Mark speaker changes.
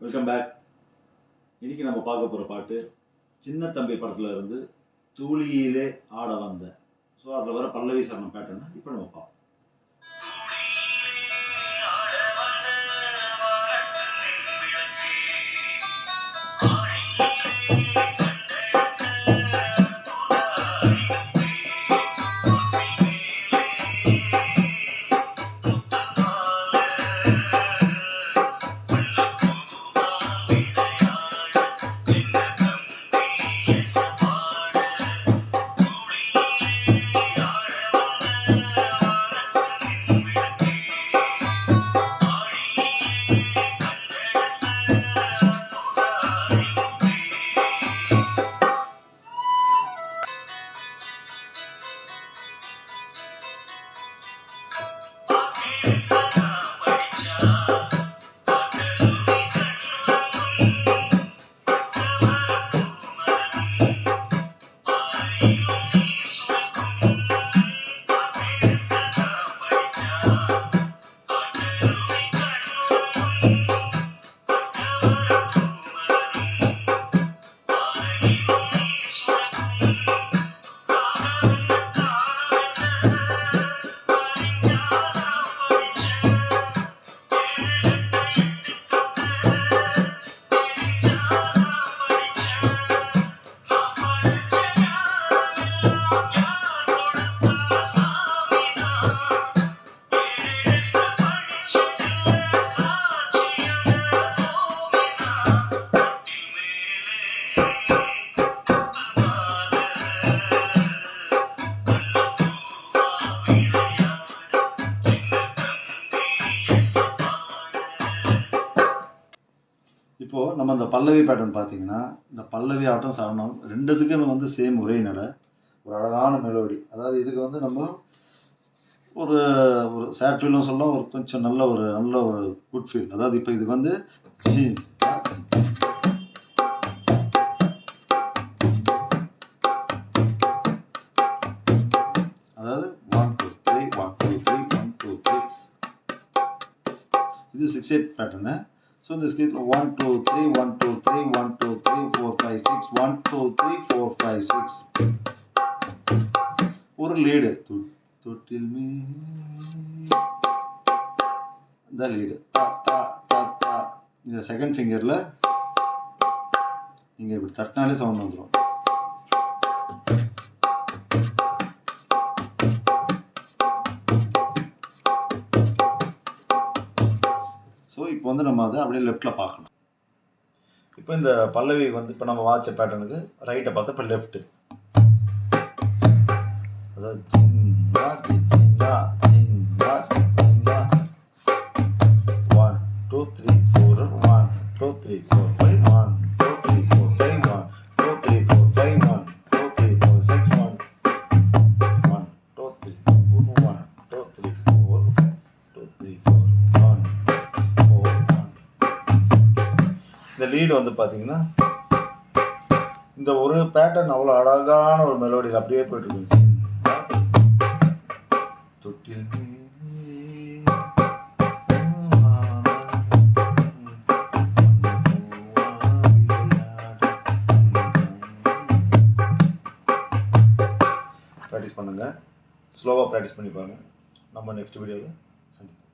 Speaker 1: Welcome back இன்னைக்கு நம்ம பார்க்க போகிற பாட்டு சின்ன தம்பி படத்துல இருந்து தூளியிலே ஆட வந்த. ஸோ அதில் வர பல்லவி சரணம் பேட்டர்னா இப்போ நம்ம பார்ப்போம். இப்போது நம்ம இந்த பல்லவி பேட்டர்ன் பார்த்தீங்கன்னா இந்த பல்லவி ஆட்டம் சரணம் ரெண்டுத்துக்குமே வந்து சேம் ஒரே நடை ஒரு அழகான மெலோடி அதாவது இதுக்கு வந்து நம்ம ஒரு ஒரு சேட் ஃபீலும் சொல்லலாம் ஒரு கொஞ்சம் நல்ல ஒரு நல்ல ஒரு குட் ஃபீல் அதாவது இப்போ இதுக்கு வந்து அதாவது one two three one two three one two three இது சிக்ஸ் எயிட் பேட்டர்னு ஸோ இந்த case one two three one two three one two three four five six one two three four five six ஒரு lead தொட்டில் மீ இந்த lead தா தா தா தா. இந்த செகண்ட் ஃபிங்கரில் நீங்கள் இப்படி தட்டினாலே சவுண்ட் வந்துடும் ஸோ இப்போ வந்து நம்ம அதை அப்படியே லெஃப்ட்டில் பார்க்கணும் இப்போ இந்த பல்லவி வந்து இப்போ நம்ம வாட்ச பேட்டர்னுக்கு ரைட்டை பார்த்தா இப்போ லெஃப்ட்டு அதாவது one two three four one two three four இந்த லீடு வந்து பார்த்தீங்கன்னா இந்த ஒரு பேட்டர்ன் அவ்வளோ அழகான ஒரு மெலோடியில் அப்படியே போயிட்டு தொட்டில் ப்ராக்டிஸ் பண்ணுங்கள் ஸ்லோவாக ப்ராக்டிஸ் பண்ணி பாருங்கள் நம்ம நெக்ஸ்ட் வீடியோவில் சந்திப்போம்.